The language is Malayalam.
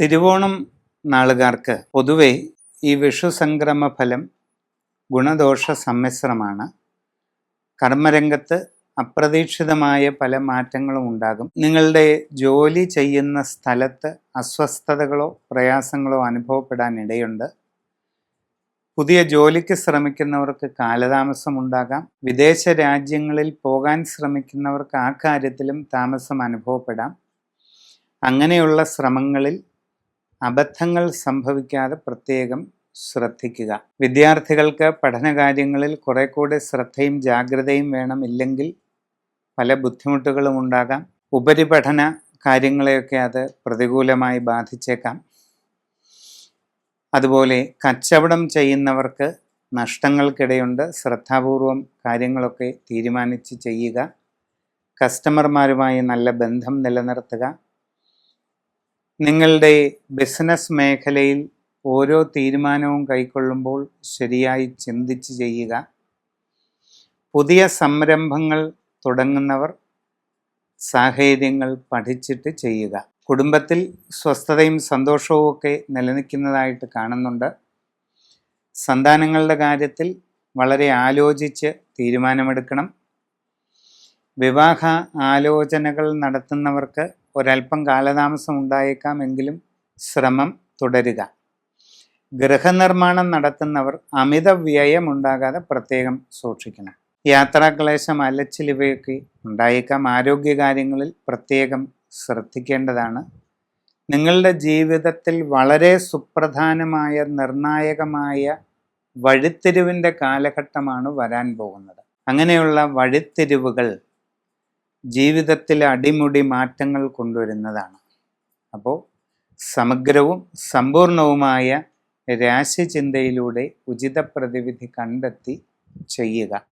തിരുവോണം നാളുകാർക്ക് പൊതുവെ ഈ വിഷു സംക്രമ ഫലം ഗുണദോഷ സമ്മിശ്രമാണ് കർമ്മരംഗത്ത് അപ്രതീക്ഷിതമായ പല മാറ്റങ്ങളും ഉണ്ടാകും. നിങ്ങളുടെ ജോലി ചെയ്യുന്ന സ്ഥലത്ത് അസ്വസ്ഥതകളോ പ്രയാസങ്ങളോ അനുഭവപ്പെടാൻ ഇടയുണ്ട് പുതിയ ജോലിക്ക് ശ്രമിക്കുന്നവർക്ക് കാലതാമസം ഉണ്ടാകാം. വിദേശ രാജ്യങ്ങളിൽ പോകാൻ ശ്രമിക്കുന്നവർക്ക് ആ കാര്യത്തിലും താമസം അനുഭവപ്പെടാം. അങ്ങനെയുള്ള ശ്രമങ്ങളിൽ അബദ്ധങ്ങൾ സംഭവിക്കാതെ പ്രത്യേകം ശ്രദ്ധിക്കുക. വിദ്യാർത്ഥികൾക്ക് പഠനകാര്യങ്ങളിൽ കുറെ കൂടെ ശ്രദ്ധയും ജാഗ്രതയും വേണം ഇല്ലെങ്കിൽ പല ബുദ്ധിമുട്ടുകളും ഉണ്ടാകാം. ഉപരിപഠന കാര്യങ്ങളെയൊക്കെ അത് പ്രതികൂലമായി ബാധിച്ചേക്കാം. അതുപോലെ കച്ചവടം ചെയ്യുന്നവർക്ക് നഷ്ടങ്ങൾക്കിടയുണ്ട്. ശ്രദ്ധാപൂർവം കാര്യങ്ങളൊക്കെ തീരുമാനിച്ച് ചെയ്യുക. കസ്റ്റമർമാരുമായി നല്ല ബന്ധം നിലനിർത്തുക. നിങ്ങളുടെ ബിസിനസ് മേഖലയിൽ ഓരോ തീരുമാനവും കൈക്കൊള്ളുമ്പോൾ ശരിയായി ചിന്തിച്ച് ചെയ്യുക. പുതിയ സംരംഭങ്ങൾ തുടങ്ങുന്നവർ സാഹചര്യങ്ങൾ പഠിച്ചിട്ട് ചെയ്യുക. കുടുംബത്തിൽ സ്വസ്ഥതയും സന്തോഷവും ഒക്കെ നിലനിൽക്കുന്നതായിട്ട് കാണുന്നുണ്ട്. സന്താനങ്ങളുടെ കാര്യത്തിൽ വളരെ ആലോചിച്ച് തീരുമാനമെടുക്കണം. വിവാഹ ആലോചനകൾ നടത്തുന്നവർക്ക് ഒരല്പം കാലതാമസം ഉണ്ടായേക്കാം എങ്കിലും ശ്രമം തുടരുക. ഗൃഹനിർമ്മാണം നടത്തുന്നവർ അമിത വ്യയം ഉണ്ടാകാതെ പ്രത്യേകം സൂക്ഷിക്കണം. യാത്രാക്ലേശം അലച്ചിൽ ഇവയൊക്കെ ഉണ്ടായേക്കാം ആരോഗ്യകാര്യങ്ങളിൽ പ്രത്യേകം ശ്രദ്ധിക്കേണ്ടതാണ്. നിങ്ങളുടെ ജീവിതത്തിൽ വളരെ സുപ്രധാനമായ നിർണായകമായ വഴിത്തിരിവിന്റെ കാലഘട്ടമാണ് വരാൻ പോകുന്നത്. അങ്ങനെയുള്ള വഴിത്തിരിവുകൾ ജീവിതത്തിൽ അടിമുടി മാറ്റങ്ങൾ കൊണ്ടുവരുന്നതാണ്. അപ്പോൾ സമഗ്രവും സമ്പൂർണവുമായ രാശിചിന്തയിലൂടെ ഉചിത പ്രതിവിധി കണ്ടെത്തി ചെയ്യുക.